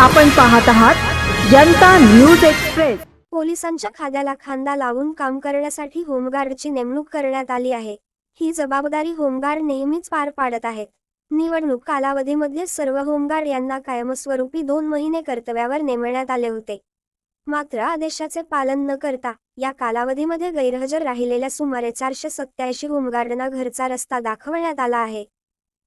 आपण पाहत आहात जनता न्यूज एक्सप्रेस. पोलिसांच्या खाद्याला खांदा लावून काम करण्यासाठी होमगार्डची नेमणूक करण्यात आली आहे. ही जबाबदारी होमगार्ड नेहमीच पार पाडत आहेत. निवडणूक कालावधीमध्ये सर्व होमगार्ड यांना कायमस्वरूपी दोन महिने कर्तव्यावर नेमण्यात आले होते. मात्र आदेशाचे पालन न करता या कालावधीमध्ये गैरहजर राहिलेल्या सुमारे चारशे सत्याऐंशी होमगार्डना घरचा रस्ता दाखवण्यात आला आहे.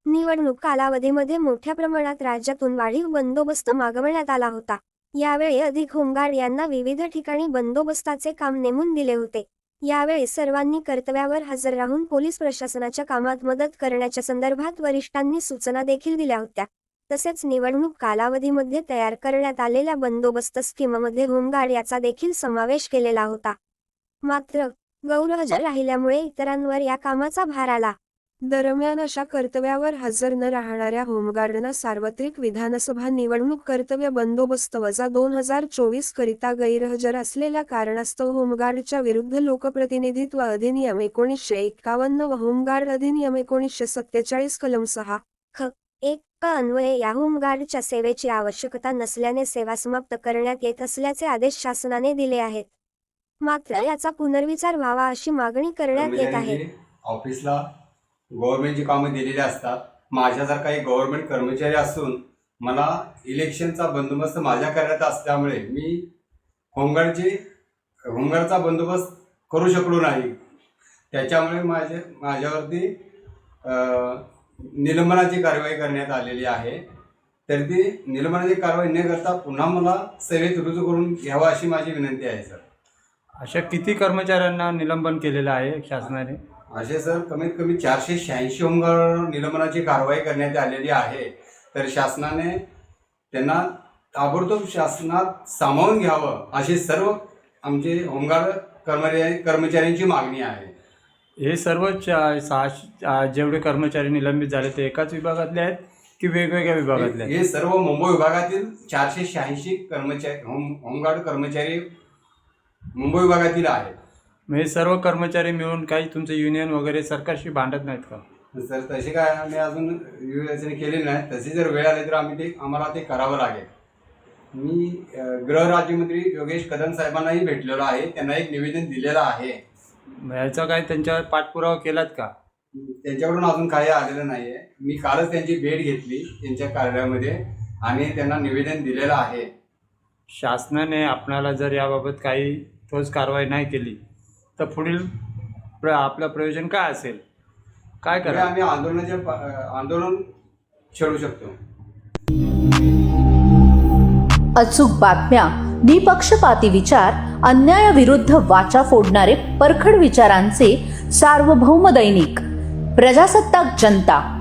निवडणूक कालावधीमध्ये मोठ्या प्रमाणात राज्यातून वाढीव बंदोबस्त मागवण्यात आला होता. यावेळी अधिक होमगार्ड यांना विविध ठिकाणी बंदोबस्ताचे काम नेमून दिले होते. यावेळी सर्वांनी कर्तव्यावर हजर राहून पोलीस प्रशासनाच्या कामात मदत करण्याच्या संदर्भात वरिष्ठांनी सूचना देखील दिल्या होत्या. तसेच निवडणूक कालावधीमध्ये तयार करण्यात आलेल्या बंदोबस्त स्कीममध्ये होमगार्ड याचा देखील समावेश केलेला होता. मात्र गैरहजर राहिल्यामुळे इतरांवर या कामाचा भार आला. दरम्यान अशा कर्तव्यावर हजर न राहणाऱ्या होमगार्डना सार्वत्रिक विधानसभा निवडणूक कर्तव्य बंदोबस्त वजा दोन हजार चोवीस करिता गैरहजर असलेल्या कारणास्तव होमगार्डच्या विरुद्ध लोकप्रतिनिधित्व अधिनियम एकोणीसशे एक्कावन्न व होमगार्ड अधिनियम एकोणीसशे सत्तेचाळीस कलम सहा ख एक अन्वये या होमगार्डच्या सेवेची आवश्यकता नसल्याने सेवा समाप्त करण्यात येत असल्याचे आदेश शासनाने दिले आहेत. मात्र याचा पुनर्विचार व्हावा अशी मागणी करण्यात येत आहे. ऑफिसला गव्हर्नमेंटची कामं दिलेली असतात माझ्यासारखा एक गव्हर्नमेंट कर्मचारी असून मला इलेक्शनचा बंदोबस्त माझ्या करण्यात असल्यामुळे मी होमगार्डची होमगार्डचा बंदोबस्त करू शकलो नाही. त्याच्यामुळे माझे माझ्यावरती निलंबनाची कारवाई करण्यात आलेली आहे. तर ती निलंबनाची कारवाई न करता पुन्हा मला सेवेत रुजू करून घ्यावा अशी माझी विनंती आहे सर. अशा किती कर्मचाऱ्यांना निलंबन केलेलं आहे शासनाने? असे सर कमीत कमी चारशे शहाऐंशी होमगार्ड निलंबनाची कारवाई करण्यात आलेली आहे तर शासनाने त्यांना ताबडतोब शासनात सामावून घ्यावं अशी सर्व आमचे होमगार्ड कर्मचारी कर्मचाऱ्यांची मागणी आहे. हे सर्व चा- सहाशे आ, जेवढे कर्मचारी निलंबित झाले ते एकाच विभागातले आहेत की वेगवेगळ्या विभागातले आहेत? हे सर्व मुंबई विभागातील चारशे शहाऐंशी कर्मचारी होम होमगार्ड कर्मचारी मुंबई विभागातील आहेत. हे सर्व कर्मचारी मिळून काही तुमचं युनियन वगैरे सरकारशी भांडत नाहीत का? सर तसे काय आम्ही अजून विवेचना केलेली नाही. तशी जर वेळ आली तर आम्ही ते आम्हाला ते करावं लागेल. मी गृहराज्यमंत्री योगेश कदम साहेबांनाही भेटलेलो आहे. त्यांना एक निवेदन दिलेलं आहे. याचा काही त्यांच्यावर पाठपुरावा केलात का? त्यांच्याकडून अजून काही आलेलं नाही आहे मी कालच त्यांची भेट घेतली त्यांच्या कार्यालयामध्ये आणि त्यांना निवेदन दिलेलं आहे. शासनाने आपणाला जर याबाबत काही ठोस कारवाई नाही केली तर पुढील प्र आपलं प्रयोजन काय असेल? काय पुढे करा आम्ही आंदोलनाचे प- आंदोलन छेडू शकतो. अचूक बातम्या निपक्षपाती विचार अन्यायाविरुद्ध वाचा फोडणारे परखड विचारांचे सार्वभौम दैनिक प्रजासत्ताक जनता.